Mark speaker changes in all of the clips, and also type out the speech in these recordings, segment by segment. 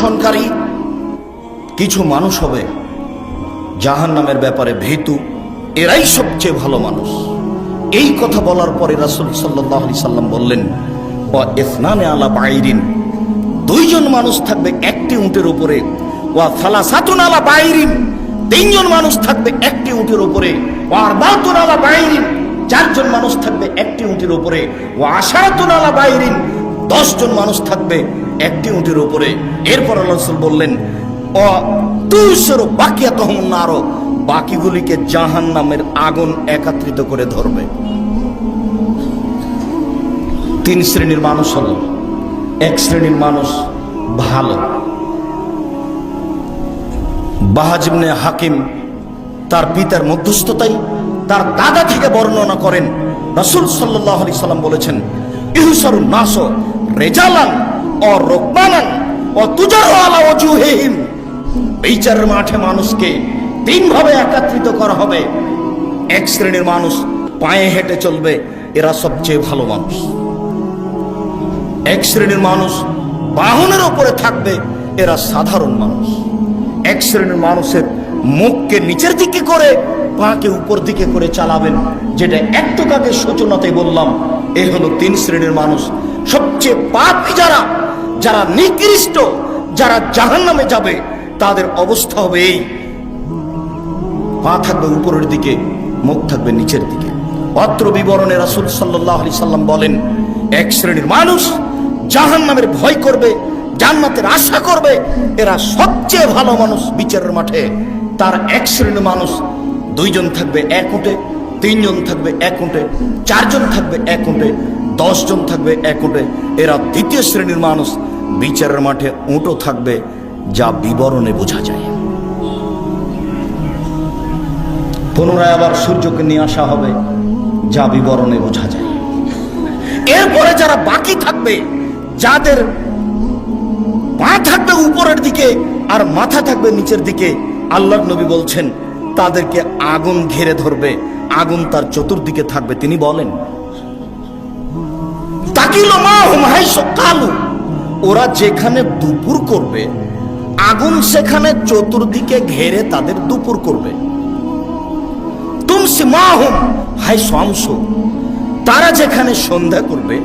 Speaker 1: দর্শনকারী কিছু মানুষ হবে জাহান নামের ব্যাপারে ভীতু, এরাই সবচেয়ে ভালো মানুষ। এই কথা বলার পরে রাসুল সাল্লাহ আলি সাল্লাম বললেন ও ইসনানে আলা বাইরিন দুইজন মানুষ থাকবে একটি উটের উপরে, ওয়া সালাসাতুন আলা বাইরিন তিনজন মানুষ থাকবে একটি উটের উপরে ও আরবাতুন আলা বাইরিন চারজন মানুষ থাকবে একটি উটের উপরে ও আশারাতুন আলা বাইরিন দশজন মানুষ থাকবে একটি উটের উপরে। এরপর আল্লাহ বললেন ও তুষেরও বাকিয়া তহমন আরও বাকিগুলিকে জাহান নামের আগুন একাত্রিত করে ধরবে। তিন শ্রেণির মানুষ হলো এক শ্রেণির মানুষ ভালো। বাহাজিবনে হাকিম তার পিতার মধ্যস্থতাই তার দাদা থেকে বর্ণনা করেন। রাসূল সাল্লাল্লাহু আলাইহি সাল্লাম বলেছেন, ইহসারুন নাস রেজালান ও রোকবানান ও তুজারু আলা ওজুহিহিম বিচারের মাঠে মানুষকে তিন ভাবে একত্রিত করা হবে। এক শ্রেণির মানুষ পায়ে হেঁটে চলবে, এরা সবচেয়ে ভালো মানুষ। এক শ্রেণির মানুষ বাহনের ওপরে থাকবে, এরা সাধারণ মানুষ। এক শ্রেণির মানুষের মুখকে নিচের দিকে করে, পাকে উপর দিকে করে চালাবেন, যেটা একটু আগে সূচনাতে বললাম, এ হলো তিন শ্রেণির মানুষ সবচেয়ে পাপী যারা যারা নিকৃষ্ট, যারা জাহান নামে যাবে, তাদের অবস্থা হবে এই। পা থাকবে উপরের দিকে, মুখ থাকবে নিচের দিকে। অত্র বিবরণে রাসুল সাল্লাহ আলি সাল্লাম বলেন, এক শ্রেণির মানুষ জাহান নামের ভয় করবে, জান্নাতের আশা করবে, এরা সবচেয়ে ভালো মানুষ বিচারের মাঠে। তার এক শ্রেণির মানুষ দুইজন থাকবে এক উঠে তিনজন থাকবে এক উঠে চারজন থাকবে এক উঠে দশজন থাকবে এক উঠে এরা দ্বিতীয় শ্রেণির মানুষ বিচারের মাঠে উঁটো থাকবে যা বিবরণে বোঝা যায়। পুনরায় আবার সূর্যকে নিয়ে আসা হবে যা বিবরণে বোঝা যায়। এরপরে যারা বাকি থাকবে, যাদের পা থাকবে উপরের দিকে আর মাথা থাকবে নিচের দিকে আল্লাহ নবী বলছেন, তাদেরকে আগুন ঘিরে ধরবে, আগুন তার চতুর্দিকে থাকবে। তিনি বলেন, তাকিল মা হুম হাই কালু। ওরা যেখানে দুপুর করবে, আগুন সেখানে চতুর্দিকে ঘেরে তাদের দুপুর করবে। তারা যেখানে সন্ধ্যা করবে,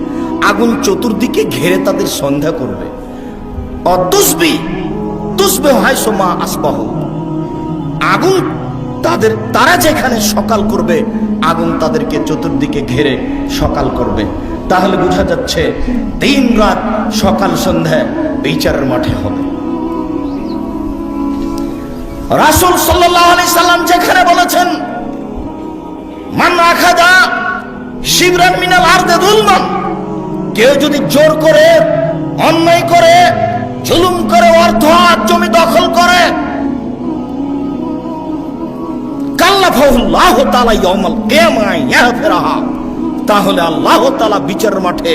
Speaker 1: আগুন চতুর্দিকে ঘেরে তাদের সন্ধ্যা করবে। আসবাহ। আগুন তাদের, তারা যেখানে সকাল করবে, আগুন তাদেরকে চতুর্দিকে ঘেরে সকাল করবে। তাহলে বোঝা যাচ্ছে দিন রাত সকাল সন্ধ্যা বিচারের মাঠে হবে। রাসূল সাল্লাল্লাহু আলাইহি সাল্লাম যেখানে বলেছেন, মান আখাদা শিবরান মিনাল আরদে দুলমান কেউ যদি জোর করে, অন্যায় করে, জুলুম করে অর্থ আর জমি দখল করে, কাল্লাফাহুল্লাহ তাআলা ইয়াউমাল কিয়ামায় ইয়াগফিরাহা। তাহলে আল্লাহ তাআলা বিচারের মাঠে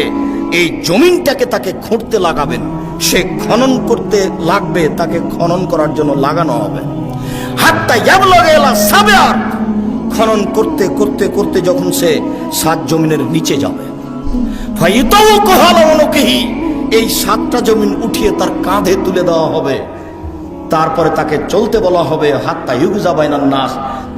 Speaker 1: এই জমিনটাকে তাকে খুঁড়তে লাগাবেন। সে খনন করতে লাগবে, তাকে খনন করার জন্য লাগানো হবে। হাত্তা ইয়াবলাগা ইলা সাবিয়ার খনন করতে করতে করতে যখন সে সাত জমিনের নিচে যাবে। ফাইতাও কহালা অনুকিহি এই সাতটা জমিন উঠিয়ে তার কাঁধে তুলে দেওয়া হবে। তারপরে তাকে চলতে বলা হবে, হাত্তা ইউজা বাইনার নাস।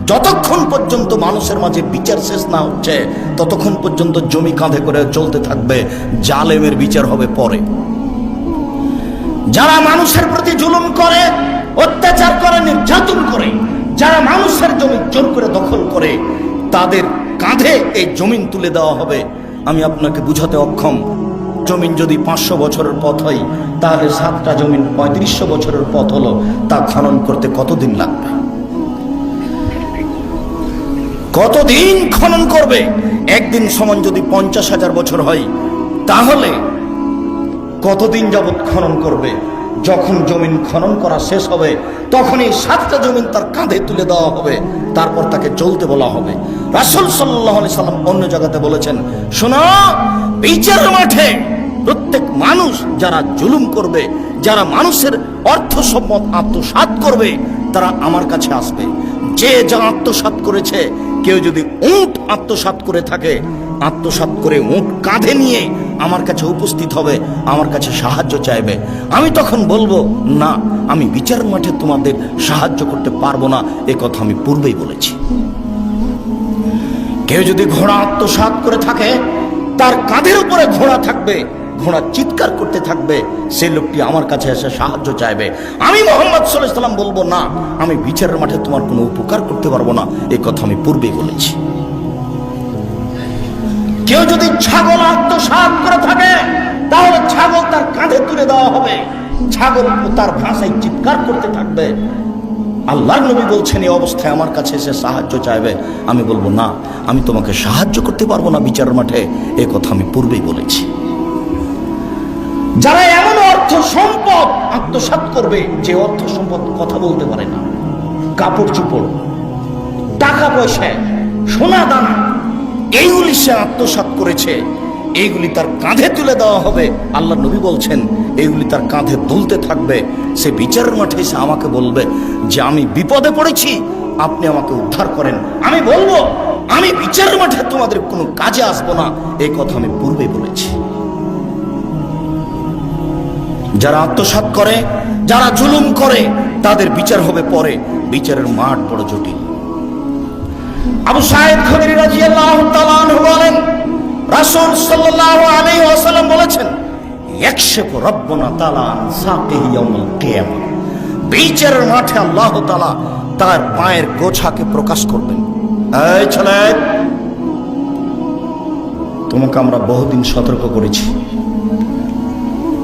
Speaker 1: যতক্ষণ পর্যন্ত মানুষের মাঝে বিচার শেষ না হচ্ছে, ততক্ষণ পর্যন্ত জমি কাঁধে করে চলতে থাকবে, জালেমের বিচার হবে পরে। যারা মানুষের প্রতি জুলুম করে, অত্যাচার করে, নির্যাতন করে, যারা মানুষের জমি জোর করে দখল করে, তাদের কাঁধে এই জমিন তুলে দেওয়া হবে। আমি আপনাকে বুঝাতে অক্ষম। জমিন যদি পাঁচশো বছরের পথ হয়, তাহলে সাতটা জমিন পঁয়ত্রিশশো বছরের পথ হলো, তা খনন করতে কতদিন লাগবে? কতদিন খনন করবে? একদিন সমান যদি পঞ্চাশ হাজার বছর হয়, তাহলে কতদিন যাবৎ খনন করবে? যখন জমিন খনন করা শেষ হবে, তখনই সাতটা জমিন তার কাঁধে তুলে দেওয়া হবে, তারপর তাকে চলতে বলা হবে। রাসুল সাল্লাহ সাল্লাম অন্য জায়গাতে বলেছেন, শোনো, বিচারের মাঠে প্রত্যেক মানুষ যারা জুলুম করবে, যারা মানুষের অর্থ সম্পদ আত্মসাৎ করবে, তারা আমার কাছে আসবে। যে যা আত্মসাৎ করেছে, কেউ যদি উঁট আত্মসাৎ করে থাকে, আত্মসাৎ করে উঁট কাঁধে নিয়ে আমার কাছে উপস্থিত হবে, আমার কাছে সাহায্য চাইবে। আমি তখন বলব, না, আমি বিচার মাঠে তোমাদের সাহায্য করতে পারব না, এ কথা আমি পূর্বেই বলেছি। কেউ যদি ঘোড়া আত্মসাৎ করে থাকে, তার কাঁধের উপরে ঘোড়া থাকবে ঘোড়া চিৎকার করতে থাকবে সেই লোকটি আমার কাছে এসে সাহায্য চাইবে। আমি মোহাম্মদ সাল্লাম বলব, না, আমি বিচারের মাঠে তোমার কোনো উপকার করতে পারব না। এই কথা আমি পূর্বেই বলেছি। কেউ যদি ছাগল আত্মসাৎ করে থাকে, তাহলে ছাগল তার কাঁধে তুলে দেওয়া হবে। ছাগল তার ভাষায় চিৎকার করতে থাকবে। আল্লাহ নবী বলছেন এই অবস্থায় আমার কাছে এসে সাহায্য চাইবে। আমি বলব, না, আমি তোমাকে সাহায্য করতে পারব না বিচার মাঠে। এ কথা আমি পূর্বেই বলেছি। যারা এমন অর্থ সম্পদ আত্মসাৎ করবে, যে অর্থ সম্পদ কথা বলতে পারে না। কাপড় চুপড়, টাকা পয়সা, সোনা দানা, এইগুলি সে আত্মসাৎ করেছে। এইগুলি তার কাঁধে তুলে দেওয়া হবে। আল্লাহ নবী বলছেন, এইগুলি তার কাঁধে তুলতে থাকবে। সে বিচারের মাঠে এসে আমাকে বলবে যে, আমি বিপদে পড়েছি, আপনি আমাকে উদ্ধার করেন। আমি বলব, আমি বিচারের মাঠে তোমাদের কোনো কাজে আসব না। এই কথা আমি পূর্বেই বলেছি। যারা আত্মসাৎ করে, যারা জুলুম করে, তাদের বিচার হবে পরে। বিচারের মাঠ বড় জটিল। আবু সাহেব খদির রাদিয়াল্লাহু তাআলা বলেন, রাসূল সাল্লাল্লাহু আলাইহি ওয়াসাল্লাম বলেছেন, ইয়াকশিফু রাব্বুনা তাআলা আন সাকিহি বিচারের মাঠে আল্লাহ তাআলা তার পায়ের গোছাকে প্রকাশ করবেন। এই ছেলে, তোমাকে আমরা বহুদিন সতর্ক করেছি।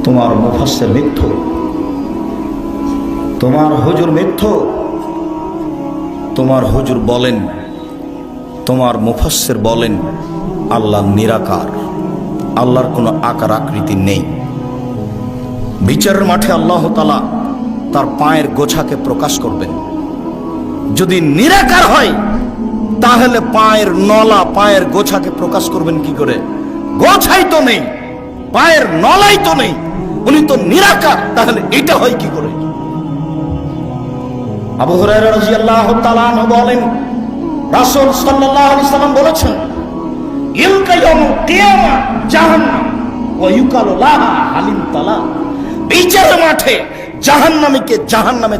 Speaker 1: তোমার মুফাসসির মিথ্য। তোমার হুজুর মিথ্য। তোমার হুজুর বলেন, তোমার মুফাসসির বলেন, আল্লাহ নিরাকার। আল্লাহর কোনো আকার আকৃতি নেই। বিচারের মাঠে আল্লাহ তালা তার পায়ের গোছাকে প্রকাশ করবেন। যদি নিরাকার হয়, তাহলে পায়ের নলা, পায়ের গোছাকে প্রকাশ করবেন কি করে? গোছাই তো নেই, পায়ের নলাই তো নেই। উনি তো নিরাকার, তাহলে এটা হয় কি করে? আবু আনহু বলেন, রাসূল সাল্লাল্লাহু আলাইহি সাল্লাম বলেছেন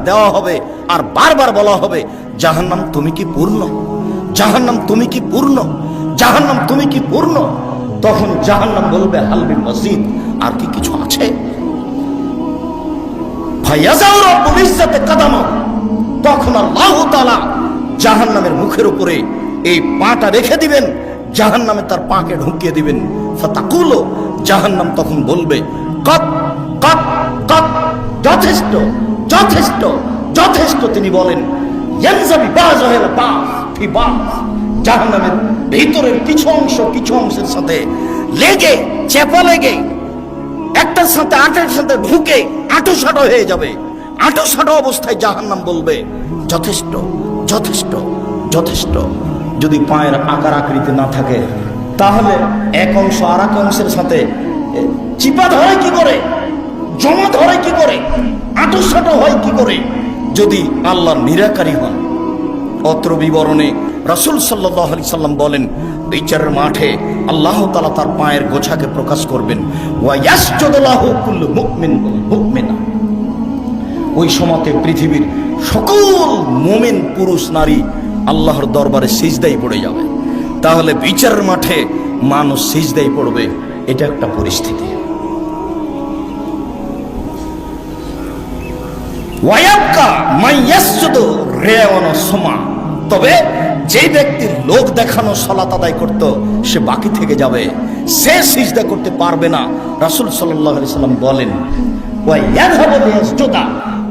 Speaker 1: দেওয়া হবে, আর বারবার বলা হবে তুমি কি পূর্ণ? তুমি কি পূর্ণ? তুমি কি পূর্ণ? তখন জাহান্নাম বলবে হালবি মসজিদ, আর কি কিছু আছে? তখন আল্লাহ তাআলা জাহান্নামের মুখের উপরে এই পাটা রেখে দিবেন, জাহান্নামে তার পাকে ঢুকিয়ে দিবেন। ফাতাকুলো, জাহান্নাম তখন বলবে, কত কত কত, যথেষ্ট যথেষ্ট যথেষ্ট তিনি বলেন। বাজ। জাহান্নামের ভিতরের কিছু অংশ কিছু অংশের সাথে লেগে, চেপা লেগে একটার সাথে আটের সাথে ঢুকে আটো সাটো হয়ে যাবে। আটো সাটো অবস্থায় জাহান্নাম বলবে, যথেষ্ট যথেষ্ট যথেষ্ট। যদি পায়ের আকার আকৃতি না থাকে, তাহলে এক অংশ আর এক অংশের সাথে চিপা ধরে কি করে? জমা ধরে কি করে? আটো সাটো হয় কি করে? যদি আল্লাহ নিরাকারী হন। অত্র বিবরণে রাসূল সাল্লাল্লাহু আলাইহি সাল্লাম বলেন বিচারের মাঠে আল্লাহ তাআলা তার পায়ের গোছাকে প্রকাশ করবেন। ওই সময়তে পৃথিবীর সকল মোমেন পুরুষ নারী আল্লাহর দরবারে সিজদাই পড়ে যাবে। তাহলে বিচারের মাঠে মানুষ সিজদাই পড়বে, এটা একটা পরিস্থিতি। তবে যে ব্যক্তির লোক দেখানো সলাত আদায় করত, সে বাকি থেকে যাবে। সে সিজদা করতে পারবে না। রাসূল সাল্লাম বলেন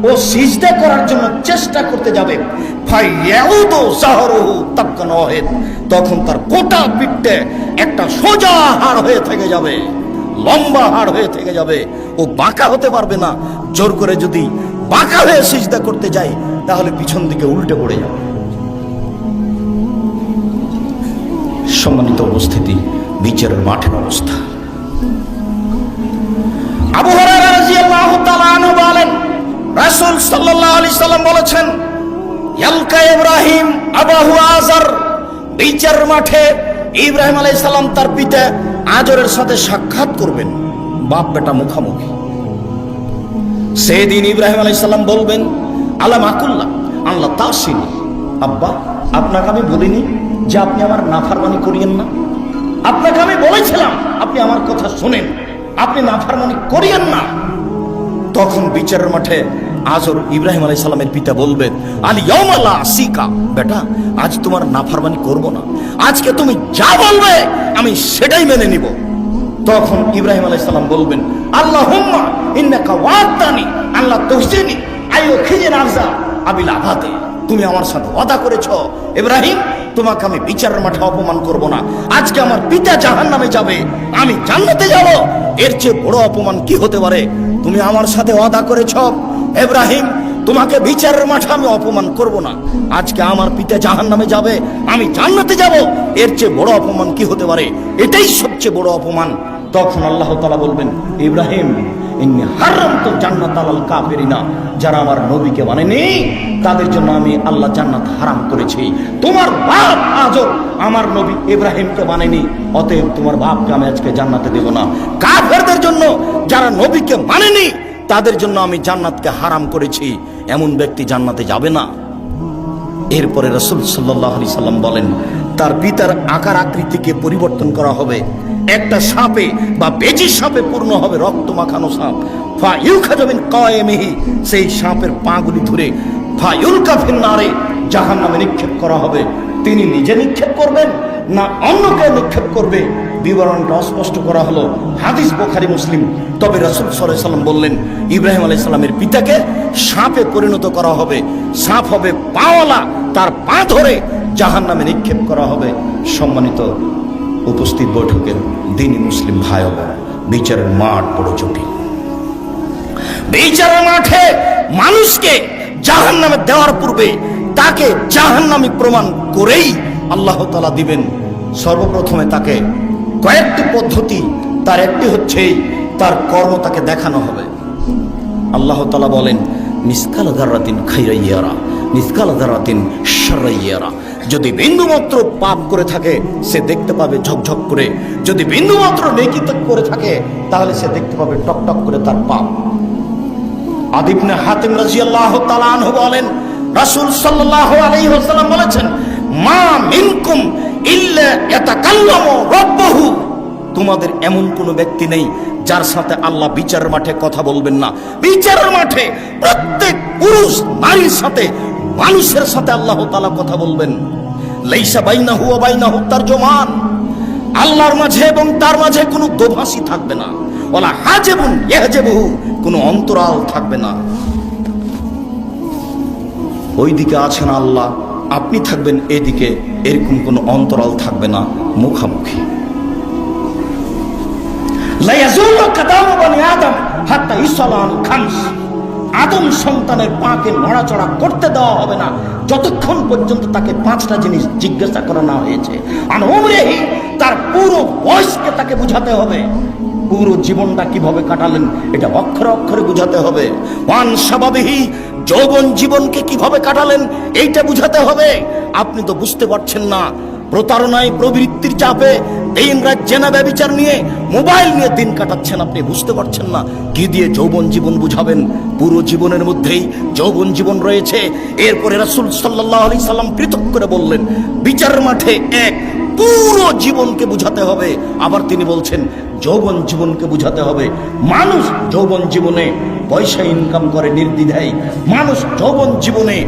Speaker 1: ও সিজদা করার জন্য চেষ্টা করতে যাবে। তখন তার গোটা পিঠে একটা সোজা হাড় হয়ে থেকে যাবে। লম্বা হাড় হয়ে থেকে যাবে। ও বাঁকা হতে পারবে না। জোর করে যদি বাঁকা হয়ে সিজদা করতে যায়, তাহলে পিছন দিকে উল্টে পড়ে যাবে। সম্মানিত উপস্থিতি, বিচারের মাঠের অবস্থা। আবু বলেন, রাসূল আলাইহি সাল্লাম বলেছেন ইব্রাহিম আবাহু আজার বিচার মাঠে ইব্রাহিম আলাইহিস সালাম তার পিতা আজরের সাথে সাক্ষাৎ করবেন, বাপ বেটা মুখামুখি। সেদিন ইব্রাহিম আলাইসাল্লাম বলবেন, আলাম আকুল্লাহ আল্লাহ তাসিন। আব্বা, আপনাকে আমি বলিনি যে আপনি আমার নাফারমানি করিয়েন না। আপনাকে আমি বলেছিলাম, আপনি আমার কথা শুনেন। আপনি নাফারমানি করিয়েন না। তখন বিচারের মাঠে আজর ইব্রাহিম আলাই সালামের পিতা বলবেন, আলী ইয়ামাল্লাহ সিকা বেটা, আজ তোমার নাফারমানি করব না। আজকে তুমি যা বলবে, আমি সেটাই মেনে নিব। তখন ইব্রাহিম আলাই সালাম বলবেন আল্লাহ হুম্মা ইন্নাকা ওয়াদানি আল্লাহ তহসিনি আইও খিজে নাফজা আবিল আভাতে তুমি আমার সাথে ওয়াদা করেছ। ইব্রাহিম তোমাকে আমি বিচারের মাঠে অপমান করব না। আজকে আমার পিতা জাহান নামে যাবে, আমি জান্নাতে যাব। এর চেয়ে বড় অপমান কি হতে পারে? তুমি আমার সাথে অদা করেছ, এব্রাহিম, তোমাকে বিচারের মাঠে আমি অপমান করব না। আজকে আমার পিতা জাহান নামে যাবে, আমি জান্নাতে যাব। এর চেয়ে বড় অপমান কি হতে পারে? এটাই সবচেয়ে বড় অপমান। তখন আল্লাহ তালা বলবেন, ইব্রাহিম ইন্নি হারাম তো জান্নাত আলাল কাফেরিনা। যারা আমার নবীকে মানেনি, তাদের জন্য আমি আল্লাহ জান্নাত হারাম করেছি। তোমার বাপ আজও আমার নবী ইব্রাহিমকে মানেনি, অতএব তোমার বাপকে আমি আজকে জান্নাতে দেব না। কাফেরদের জন্য যারা নবীকে মানেনি, তাদের জন্য আমি জান্নাতকে হারাম করেছি। এমন ব্যক্তি জান্নাতে যাবে না। এরপরে রসুল সাল্লাহ আলি সাল্লাম বলেন, তার পিতার আকার আকৃতিকে পরিবর্তন করা হবে। একটা সাপে বা বেজি সাপে পূর্ণ হবে রক্ত মাখানো সাপ। ফা ইউখা কয়েমেহি, সেই সাপের পাগুলি ধরে ফা ইউলকা ফিন্নারে জাহান নামে নিক্ষেপ করা হবে। তিনি নিজে নিক্ষেপ করবেন না অন্য কেউ নিক্ষেপ করবে? বিবরণটা অস্পষ্ট করা হলো। হাদিস বোখারি, মুসলিম। তবে রসুল সাল্লাম বললেন, ইব্রাহিম আলাই সাল্লামের পিতাকে সাপে পরিণত করা হবে। সাপ হবে পাওয়ালা, তার পা ধরে জাহান নামে নিক্ষেপ করা হবে। সম্মানিত উপস্থিত বৈঠকের দিনী মুসলিম ভাই বোন, বিচারের মাঠ বড় জটিল। বিচারের মাঠে মানুষকে জাহান নামে দেওয়ার পূর্বে তাকে জাহান নামে প্রমাণ করেই আল্লাহ তালা দিবেন। সর্বপ্রথমে তাকে কয়েকটি পদ্ধতি তার একটি হচ্ছে তার কর্ম তাকে দেখানো হবে। আল্লাহ তালা বলেন মিসকাল দারাতিন খাইরাইয়ারা মিসকাল দারাতিন সারাইয়ারা যদি বিন্দুমাত্র পাপ করে থাকে, সে দেখতে পাবে ঝকঝক করে। যদি বিন্দুমাত্র নেকি করে থাকে, তাহলে সে দেখতে পাবে টক টক করে তার পাপ। আদিবনে হাতিম রাজিয়াল্লাহু তাআলা আনহু বলেন, রাসূল সাল্লাল্লাহু আলাইহি ওয়াসাল্লাম বলেছেন, মা মিনকুম ইল্লা ইয়াতাকাল্লামু রাব্বহু। তোমাদের এমন কোনো ব্যক্তি নেই যার সাথে আল্লাহ বিচারের মাঠে কথা বলবেন না। বিচারের মাঠে প্রত্যেক পুরুষ নারীর সাথে মানুষের সাথে আল্লাহ তালা কথা বলবেন। লাইসা বাইনাহু ওয়া বাইনাহু তারজুমান। আল্লাহর মাঝে এবং তার মাঝে কোনো দোভাষী থাকবে না। ওলা হাজেবুন ইয়াহজেবহু, কোনো অন্তরাল থাকবে না। ওইদিকে আছেন আল্লাহ, আপনি থাকবেন এদিকে, এরকম কোনো অন্তরাল থাকবে না, মুখামুখি। বানি আদম হাত্তা ইসলাম খামস। আদম সন্তানের পাকে নড়াচড়া করতে দেওয়া হবে না। যতক্ষণ পর্যন্ত তাকে পাঁচটা জিনিস জিজ্ঞাসা করা না হয়েছে। আর তার পুরো বয়সকে তাকে বুঝাতে হবে। পুরো জীবনটা কীভাবে কাটালেন, এটা অক্ষরে অক্ষরে বুঝাতে হবে। ওয়ান স্বাভাবিকই যৌবন জীবনকে কীভাবে কাটালেন, এইটা বুঝাতে হবে। আপনি তো বুঝতে পারছেন না। প্রতারণায় প্রবৃত্তির চাপে দিন রাত জেনা ব্যবচার নিয়ে, মোবাইল নিয়ে দিন কাটাচ্ছেন আপনি, বুঝতে পারছেন না। কি দিয়ে যৌবন জীবন বুঝাবেন? পুরো জীবনের মধ্যেই যৌবন জীবন রয়েছে। এরপরে রাসূল সাল্লাল্লাহু আলাইহি সাল্লাম পৃথক করে বললেন, বিচার মাঠে এক পুরো জীবনকে বুঝাতে হবে। আবার তিনি বলছেন, যৌবন জীবনকে বুঝাতে হবে। মানুষ যৌবন জীবনে পয়সা ইনকাম করে নির্দ্বিধায়। মানুষ যৌবন জীবনে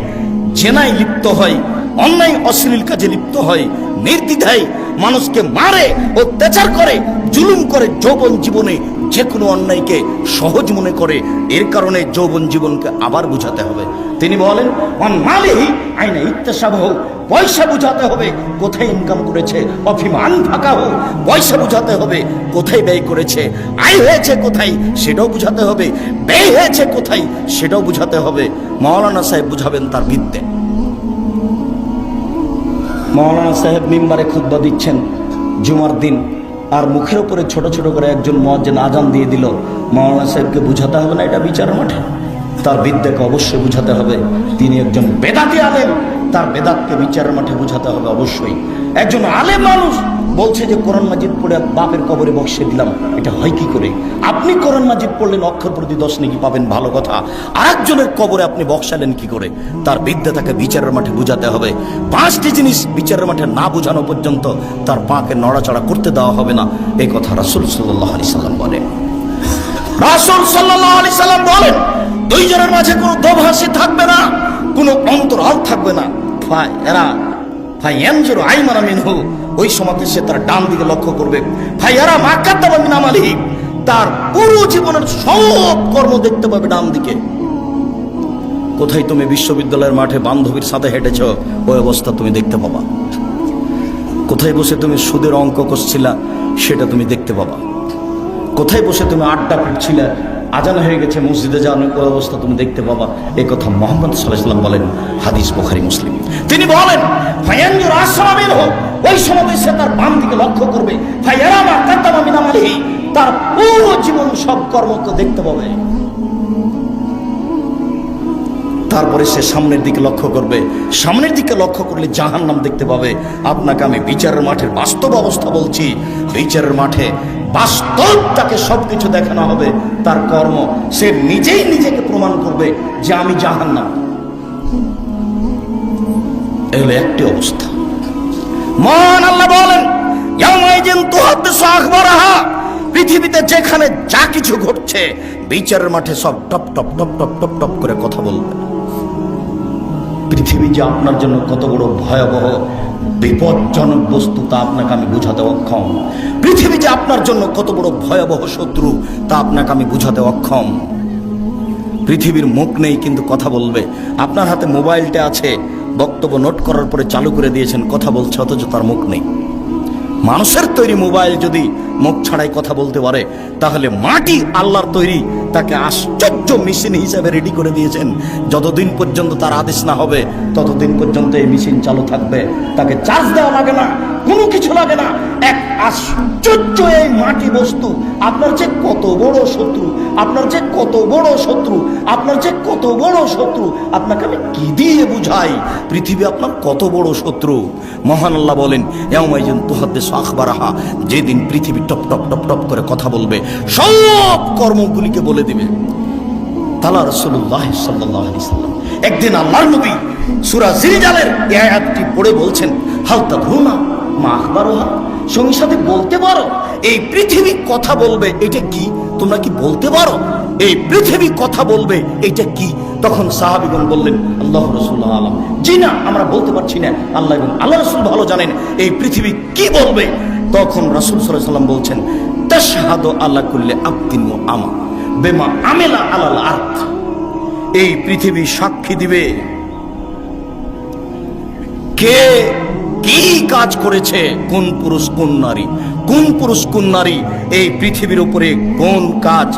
Speaker 1: জেনায় লিপ্ত হয়, অন্যায় অশ্লীল কাজে লিপ্ত হয়, নির্দ্বিধায় মানুষকে মারে, অত্যাচার করে, জুলুম করে যৌবন জীবনে যে কোনো অন্যায়কে সহজ মনে করে, এর কারণে যৌবন জীবনকে আবার বুঝাতে হবে। তিনি বলেন মালিহি আইনে ইত্যাসাব হোক পয়সা বুঝাতে হবে কোথায় ইনকাম করেছে, অভিমান ফাঁকা হোক পয়সা বুঝাতে হবে কোথায় ব্যয় করেছে, আয় হয়েছে কোথায়, সেটাও বুঝাতে হবে, ব্যয় হয়েছে কোথায়, সেটাও বুঝাতে হবে। মৌলানা সাহেব বুঝাবেন তার বিদ্যে মৌলানা সাহেব মিম্বারে খুদ্া দিচ্ছেন জুমার দিন, আর মুখের উপরে ছোট ছোট করে একজন মজ্জেন আজান দিয়ে দিল, মৌলানা সাহেবকে বুঝাতে হবে না এটা বিচার মাঠে? তার বিদ্যাকে অবশ্যই বুঝাতে হবে। তিনি একজন বেদাতি আলেন তার বেদাতকে বিচারের মাঠে বোঝাতে হবে অবশ্যই। একজন আলেম মানুষ বলছে যে, কোরআন মাজিদ পড়ে বাপের কবরে বক্সে দিলাম। এটা হয় কি করে? আপনি কোরআন মাজিদ পড়লেন, অক্ষর প্রতি দশ নাকি পাবেন, ভালো কথা। আরেকজনের কবরে আপনি বক্সালেন কি করে? তার বিদ্যা তাকে বিচারের মাঠে বোঝাতে হবে। পাঁচটি জিনিস বিচারের মাঠে না বোঝানো পর্যন্ত তার পাকে নড়াচড়া করতে দেওয়া হবে না। এই কথা রাসুল সাল্লাহ আলি সাল্লাম বলেন। রাসুল সাল্লাহ আলি সাল্লাম বলেন, দুইজনের মাঝে কোনো দোভাষী থাকবে না, কোনো অন্তরাল থাকবে না। ফাই, এরা ফাই এনজুর আইমানা মিনহু। ওই সময় সে তার ডান দিকে লক্ষ্য করবে। ভাই এরা মাকাদ্দামা মিন আমালিহি। তার পুরো জীবনের সব কর্ম দেখতে পাবে ডান দিকে। কোথায় তুমি বিশ্ববিদ্যালয়ের মাঠে বান্ধবীর সাথে হেঁটেছ? ওই অবস্থা তুমি দেখতে পাবা। কোথায় বসে তুমি সুদের অঙ্ক করছিলা, সেটা তুমি দেখতে পাবা। কোথায় বসে তুমি আড্ডা পিটছিলে আজান হয়ে গেছে, মসজিদে যাওয়ার অবস্থা তুমি দেখতে পাবা। এই কথা মোহাম্মদ সাল্লাহাম বলেন, হাদিস বুখারি, মুসলিম। তিনি বলেন ওই সময় সে তার বাম দিকে লক্ষ্য করবে। তার পুরো জীবন সব কর্মকে দেখতে পাবে। তারপরে সে সামনের দিকে লক্ষ্য করবে। সামনের দিকে লক্ষ্য করলে জাহান নাম দেখতে পাবে। আপনাকে আমি বিচারের মাঠের বাস্তব অবস্থা বলছি। বিচারের মাঠে বাস্তব তাকে সবকিছু দেখানো হবে তার কর্ম। সে নিজেই নিজেকে প্রমাণ করবে যে আমি জাহান না এগুলো একটি অবস্থা। মহান আল্লাহ বলেন পৃথিবীতে যেখানে যা কিছু ঘটছে, বিচারের মাঠে সব top top top top top top করে কথা বলবে। পৃথিবী যে আপনার জন্য কত বড় ভয়াবহ বিপজ্জনক বস্তু তা আপনাকে আমি বুঝাতে অক্ষম। পৃথিবী যে আপনার জন্য কত বড় ভয়াবহ শত্রু, তা আপনাকে আমি বুঝাতে অক্ষম। পৃথিবীর মুখ নেই কিন্তু কথা বলবে। আপনার হাতে মোবাইলটা আছে। বক্তব্য নোট করার পরে চালু করে দিয়েছেন, কথা বলছে, অথচ তার মুখ নেই। মানুষের তৈরি মোবাইল যদি মুখ ছাড়াই কথা বলতে পারে, তাহলে মাটি আল্লাহর তৈরি, তাকে আশ্চর্য মেশিন হিসাবে রেডি করে দিয়েছেন। যতদিন পর্যন্ত তার আদেশ না হবে, ততদিন পর্যন্ত এই মেশিন চালু থাকবে। তাকে চার্জ দেওয়া লাগে না, কোনো কিছু লাগে না। এক আশ্চর্য এই মাটি বস্তু। আপনার যে কত বড় শত্রু, আপনার যে কত বড় শত্রু, আপনার যে কত বড় শত্রু, আপনাকে আমি কি দিয়ে বুঝাই? পৃথিবী আপনার কত বড় শত্রু? মহান আল্লাহ বলেন এমাইজন তোহাদ্দেশ আখবারাহা, যেদিন পৃথিবী টপ টপ টপ টপ করে কথা বলবে, সব কর্মগুলিকে বলে দিবে। তালা রসুল্লাহ সাল্লাহ সাল্লাম। একদিন আল্লাহর নবী সুরা জিরিজালের আয়াতটি পড়ে বলছেন হালতা ধরুনা মা সাথে বলতে পারো? এই পৃথিবী কথা বলবে, এটা কি? তোমরা কি বলতে পারো? এই পৃথিবী কথা বলবে, এটা কি? তখন সাহাবিগণ বললেন, আল্লাহ রসুল্লাহ আলম। জি না, আমরা বলতে পারছি না। আল্লাহ এবং আল্লাহ রসুল ভালো জানেন, এই পৃথিবী কি বলবে? তখন রাসুল সাল্লাহ সাল্লাম বলছেন, তাশহাদ আল্লাহ করলে আব্দিন আমা, বেমা আমেলা আলাল আর্থ এই পৃথিবী সাক্ষী দিবে কে? কি কাজ করেছে কোন পুরুষ, কোন নারী? কোন পুরুষ, কোন নারী এই পৃথিবীর উপরে কোন কাজ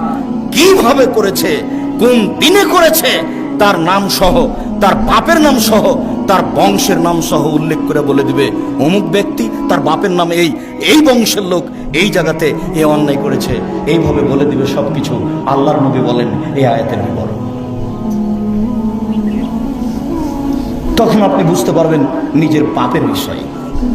Speaker 1: কীভাবে করেছে, কোন দিনে করেছে? তার নাম সহ, তার বাপের নাম সহ, তার বংশের নাম সহ উল্লেখ করে বলে দিবে অমুক ব্যক্তি, তার বাপের নাম এই এই বংশের লোক এই জায়গাতে এ অন্যায় করেছে। এইভাবে বলে দিবে সবকিছু। আল্লাহর নবী বলেন এই আয়াতের বিবরণ। তখন আপনি বুঝতে পারবেন নিজের পাপের বিষয়ে।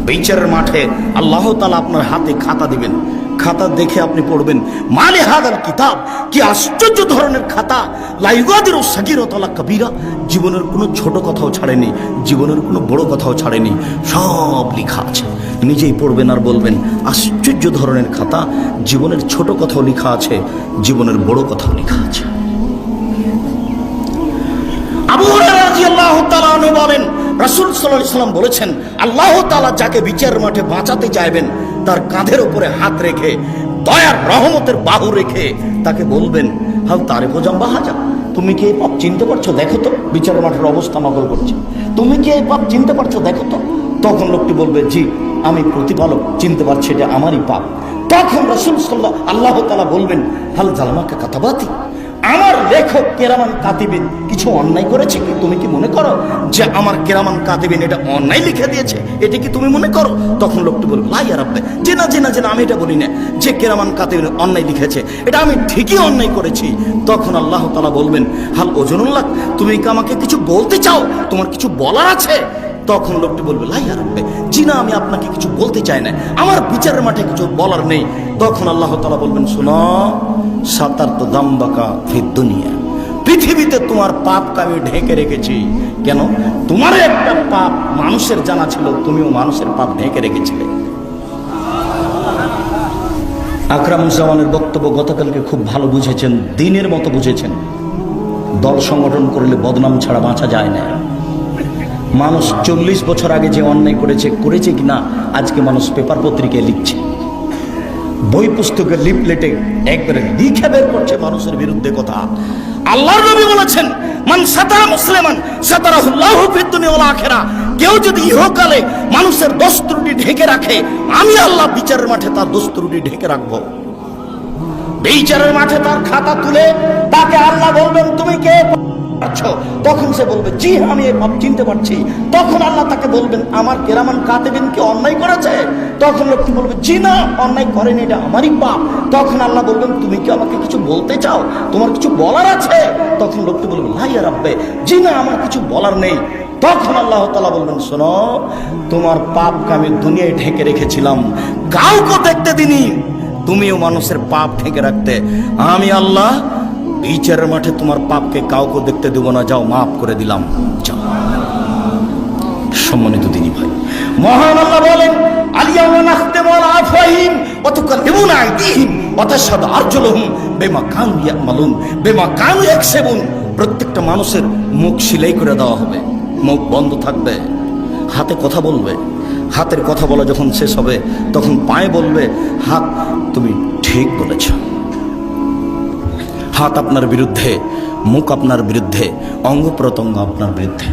Speaker 1: বিচারের মাঠে আল্লাহ তালা আপনার হাতে খাতা দিবেন। খাতা দেখে আপনি পড়বেন, মালে হাদাল কিতাব, কি আশ্চর্য ধরনের খাতা। লাইগাদের ও সাকিরতলা কবিরা। জীবনের কোনো ছোট কথাও ছাড়েনি, জীবনের কোনো বড় কথাও ছাড়েনি, সব লেখা আছে। নিজেই পড়বেন আর বলবেন, আশ্চর্য ধরনের খাতা। জীবনের ছোট কথাও লেখা আছে, জীবনের বড় কথাও লেখা আছে। আনহু বলেন রাসূল সাল্লাল্লাহু সাল্লাম বলেছেন, আল্লাহ তাআলা যাকে বিচারের মাঠে বাঁচাতে চাইবেন, তার কাঁধের উপরে হাত রেখে, দয়ার রহমতের বাহু রেখে তাকে বলবেন হাল তারে বোঝাম বাহাজা, তুমি কি এই পাপ চিনতে পারছ? দেখো তো বিচারের মাঠের অবস্থা নকল করছে। তুমি কি এই পাপ চিনতে পারছ? দেখো তো। তখন লোকটি বলবে, জি, আমি প্রতিপালক, চিনতে পারছি এটা আমারই পাপ। তখন রাসূল সাল্লাহ আল্লাহ তালা বলবেন, হাল জালমাকে কাতাবাতি, আমার লেখক কেরামান কাতিবিন কিছু অন্যায় করেছে কি তুমি কি মনে করো যে আমার কেরামান কাতিবিন এটা অন্যায় লিখে দিয়েছে? এটা কি তুমি মনে করো? তখন লোকটি বলবে লাই আর আপনি যে না যে না যে না আমি এটা বলি না। যে কেরামান কাতিবিন অন্যায় লিখেছে, এটা আমি ঠিকই অন্যায় করেছি। তখন আল্লাহ তালা বলবেন, হাল ওজনুল্লাহ, তুমি কি আমাকে কিছু বলতে চাও? তোমার কিছু বলার আছে? তখন লোকটি বলবে লাইয়া রাখবে জি না আমি আপনাকে কিছু বলতে চাই না। আমার বিচারের মাঠে কিছু বলার নেই। তখন আল্লাহ তালা বলবেন, শোনো, সাতার তো দাম্বাকা ফির দুনিয়া। পৃথিবীতে তোমার পাপকে আমি ঢেকে রেখেছি। কেন? তোমার একটা পাপ মানুষের জানা ছিল, তুমিও মানুষের পাপ ঢেকে রেখেছিলে। আকরামুজ্জামানের বক্তব্য গতকালকে খুব ভালো বুঝেছেন, দিনের মতো বুঝেছেন। দল সংগঠন করলে বদনাম ছাড়া বাঁচা যায় না। মানুষ চল্লিশ বছর আগে যে অন্যায় করেছে করেছে কিনা, আজকে মানুষ পেপার পত্রিকায় লিখছে। বই পুস্তকের লিপলেটে একবারে লিখে বের করছে মানুষের বিরুদ্ধে কথা। আল্লাহর নবী বলেছেন, মান সাতারা মুসলিমান সাতারাহুল্লাহু ফিদ দুনিয়া ওয়াল আখিরা। কেউ যদি ইহকালে মানুষের দোষ ত্রুটি ঢেকে রাখে, আমি আল্লাহ বিচারের মাঠে তার দোষ ত্রুটি ঢেকে রাখব। বিচারের মাঠে তার খাতা তুলে তাকে আল্লাহ বলবেন, তুমি কে? আচ্ছা তখন সে বলবে, জি, আমি এই পাপ চিনতে পারছি। তখন আল্লাহ তাকে বলবেন, আমার কেরামান কাতেবিন কি অন্যায় করেছে? তখন লোকটি বলবে, জি না, অন্যায় করেনি, এটা আমারই পাপ। তখন আল্লাহ বলবেন, তুমি কি আমাকে কিছু বলতে চাও? তোমার কিছু বলার আছে? তখন লোকটি বলবে লাইয়া রাব্বে, জি না, আমার কিছু বলার নেই। তখন আল্লাহ তালা বলবেন, শোনো, তোমার পাপকে আমি দুনিয়ায় ঢেকে রেখেছিলাম। কাউকে দেখতে দিনি তুমিও মানুষের পাপ ঢেকে রাখতে। আমি আল্লাহ বিচারের মাঠে তোমার পাপকে কাউকে দেখতে দেবো না, যাও, মাফ করে দিলাম। সম্মানিত দিনী ভাই, মহান আল্লাহ বলেন প্রত্যেকটা মানুষের মুখ সিলাই করে দেওয়া হবে। মুখ বন্ধ থাকবে, হাতে কথা বলবে। হাতের কথা বলা যখন শেষ হবে, তখন পায়ে বলবে, হাত তুমি ঠিক বলেছ। হাত আপনার বিরুদ্ধে, মুখ আপনার বিরুদ্ধে, অঙ্গ প্রত্যঙ্গ আপনার বিরুদ্ধে।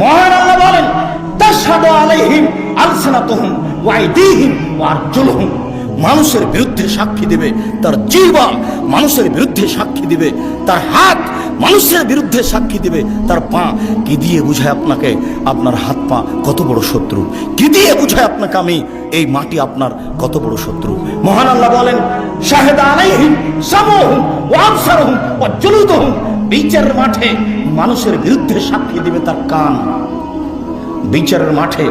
Speaker 1: মহান আল্লাহ বলেন তাসাদু আলাইহিম আলসানাতুহুম ওয়া আইদিহিম ওয়া মানুষের বিরুদ্ধে সাক্ষী দেবে, তার জিহ্বা মানুষের বিরুদ্ধে সাক্ষী দিবে, তার হাত মানুষের বিরুদ্ধে সাক্ষী দিবে, তার পা কি দিয়ে বুঝায় আপনাকে? আপনার হাত পা কত বড় শত্রু? কি দিয়ে বুঝায় আপনাকে আমি? এই মাটি আপনার কত বড় শত্রু? মহান আল্লাহ বলেন ওয়া মাঠে মানুষের বিরুদ্ধে সাক্ষী দিবে তার কান। বিচারের মাঠে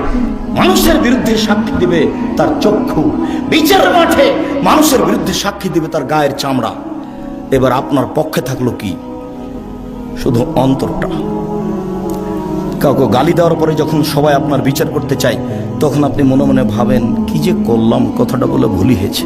Speaker 1: মানুষের বিরুদ্ধে সাক্ষী দিবে তার চক্ষু। বিচারের মাঠে মানুষের বিরুদ্ধে সাক্ষী দিবে তার গায়ের চামড়া। এবার আপনার পক্ষে থাকল কি? শুধু অন্তরটা। কাউকে গালি দেওয়ার পরে যখন সবাই আপনার বিচার করতে চায়, তখন আপনি মনে মনে ভাবেন, কি যে করলাম, কথাটা বলে ভুলি হয়েছে।